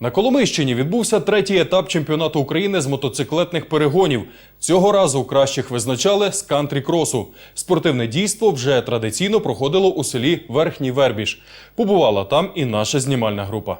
На Коломийщині відбувся третій етап чемпіонату України з мотоциклетних перегонів. Цього разу кращих визначали з кантрі-кросу. Спортивне дійство вже традиційно проходило у селі Верхній Вербіж. Побувала там і наша знімальна група.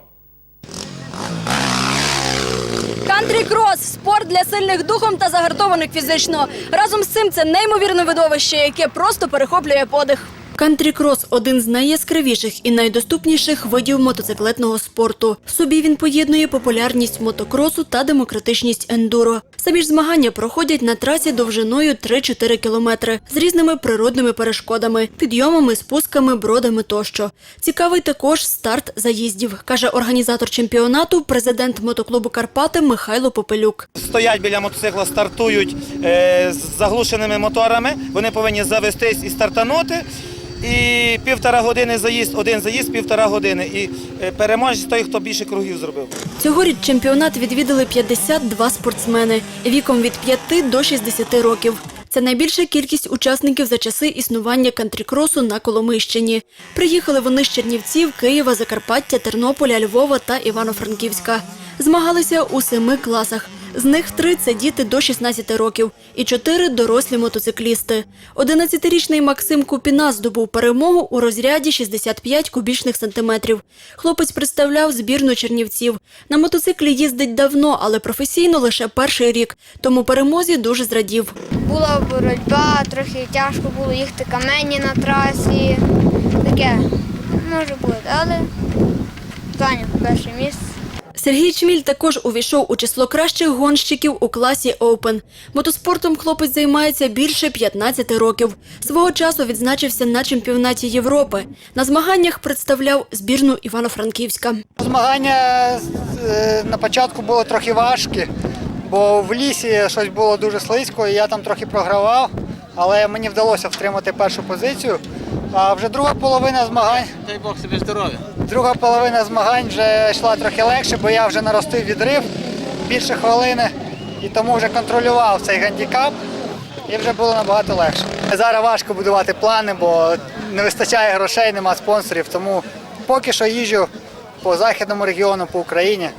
Кантрі-крос – спорт для сильних духом та загартованих фізично. Разом з цим це неймовірне видовище, яке просто перехоплює подих. Кантрі-крос – один з найяскравіших і найдоступніших видів мотоциклетного спорту. В собі він поєднує популярність мотокросу та демократичність ендуро. Самі ж змагання проходять на трасі довжиною 3-4 кілометри з різними природними перешкодами, підйомами, спусками, бродами тощо. Цікавий також старт заїздів, каже організатор чемпіонату, президент мотоклубу Карпати Михайло Попелюк. стоять біля мотоцикла, стартують е, з заглушеними моторами. Вони повинні завестись і стартанути. І півтора години заїзд, один заїзд, півтора години. І е, переможець той, хто більше кругів зробив. Цьогоріч чемпіонат відвідали 52 спортсмени віком від 5 до 60 років. Це найбільша кількість учасників за часи існування кантрікросу на Коломийщині. Приїхали вони з Чернівців, Києва, Закарпаття, Тернополя, Львова та Івано-Франківська. Змагалися у семи класах. З них три – це діти до 16 років і чотири – дорослі мотоциклісти. 11-річний Максим Купіна здобув перемогу у розряді 65 кубічних сантиметрів. Хлопець представляв збірну Чернівців. На мотоциклі їздить давно, але професійно лише перший рік, тому перемозі дуже зрадів. Була боротьба, трохи тяжко було їхати камені на трасі. Таке може бути, але зайняв перше місце. Сергій Чміль також увійшов у число кращих гонщиків у класі Open. Мотоспортом хлопець займається більше 15 років. Свого часу відзначився на чемпіонаті Європи. На змаганнях представляв збірну Івано-Франківська. Змагання е, на початку було трохи важкі, бо в лісі щось було дуже слизько, і я там трохи програвав, але мені вдалося втримати першу позицію. А вже друга половина змагань, Дай Бог собі здоров'я. Друга половина змагань вже йшла трохи легше, бо я вже наростив відрив більше хвилини і тому вже контролював цей гандікап. І вже було набагато легше. Зараз важко будувати плани, бо не вистачає грошей, нема спонсорів. Тому поки що їжджу по західному регіону, по Україні.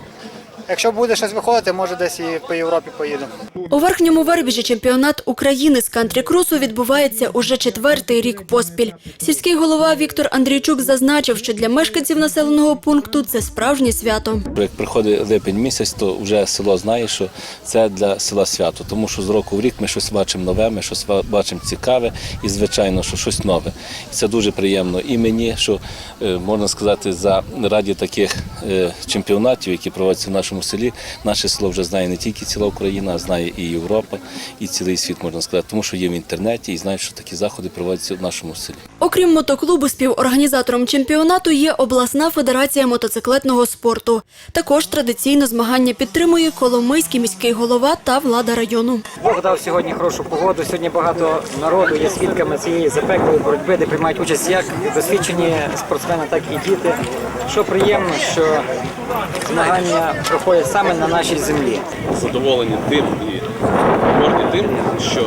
Якщо буде щось виходити, може десь і по Європі поїду. У верхньому вербіжі чемпіонат України з кантрі-кросу відбувається уже четвертий рік поспіль. Сільський голова Віктор Андрійчук зазначив, що для мешканців населеного пункту це справжнє свято. Як приходить липень місяць, то вже село знає, що це для села свято, тому що з року в рік ми щось бачимо нове, ми щось бачимо цікаве і, звичайно, що щось нове. І це дуже приємно і мені, що е, можна сказати, за раді таких чемпіонатів, які проводяться в нашому селі, наше село вже знає не тільки ціла Україна, а знає і Європа, і цілий світ можна сказати, тому що є в інтернеті і знають, що такі заходи проводяться в нашому селі. Окрім мотоклубу, співорганізатором чемпіонату є обласна федерація мотоциклетного спорту. Також традиційно змагання підтримує Коломийський міський голова та влада району. Бог дав сьогодні хорошу погоду. Сьогодні багато народу є свідками цієї запеклої боротьби, де приймають участь як досвідчені спортсмени, так і діти. Що приємно, що змагання проходять саме на нашій землі. задоволені тим і горді тим, що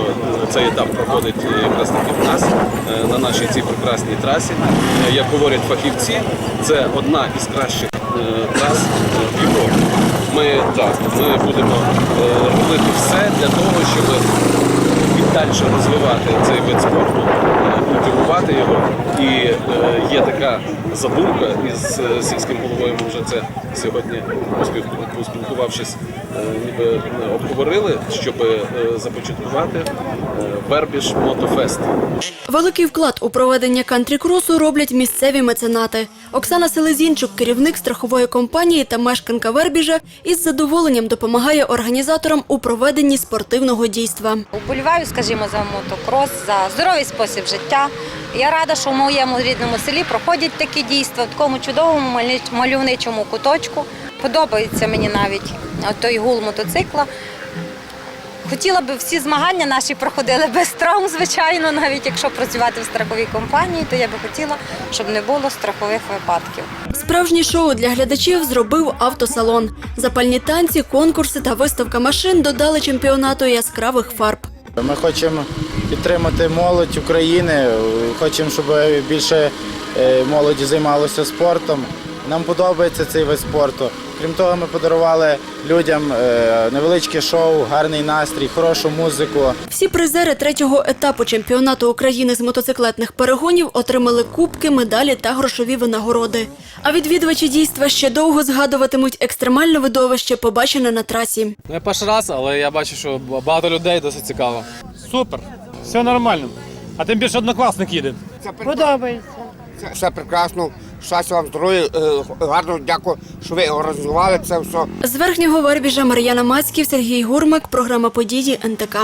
цей етап проходить якраз таки в нас е, на нашій цій прекрасній трасі. Е, Як говорять фахівці, це одна із кращих е, трас е, в Європі. Ми так, ми будемо е, робити все для того, щоб далі розвивати цей вид спорту, е, культивувати його. І е, є така задумка із е, сільським головою. Ми вже це сьогодні поспілку- поспілкувавшись, ніби е, обговорили, щоб е, започаткувати е, Вербіж Мотофест. Великий вклад у проведення кантрі-кросу роблять місцеві меценати. Оксана Селезінчук, керівник страхової компанії та мешканка Вербіжа, із задоволенням допомагає організаторам у проведенні спортивного дійства. Уболіваю, скажімо, за мотокрос, за здоровий спосіб життя. Я рада, що в моєму рідному селі проходять такі дійства в такому чудовому мальовничому куточку. Подобається мені навіть той гул мотоцикла. Хотіла би всі змагання наші проходили без травм, звичайно, навіть якщо працювати в страховій компанії, то я би хотіла, щоб не було страхових випадків. Справжнє шоу для глядачів зробив автосалон. Запальні танці, конкурси та виставка машин додали чемпіонату яскравих фарб. Ми хочемо підтримати молодь України, хочемо, щоб більше е, молоді займалося спортом. Нам подобається цей вид спорту. Крім того, ми подарували людям е, невеличке шоу, гарний настрій, хорошу музику. Всі призери третього етапу чемпіонату України з мотоциклетних перегонів отримали кубки, медалі та грошові винагороди. А відвідувачі дійства ще довго згадуватимуть екстремальне видовище, побачене на трасі. Ну, я перший раз, але я бачу, що багато людей досить цікаво. Супер, все нормально. А тим більше однокласник їде. Подобається. Це все прекрасно. Щастя вам здоров'я, е, гарно дякую, що ви організували це все. З верхнього Вербіжа Мар'яна Мацьків, Сергій Гурмак, програма події НТК.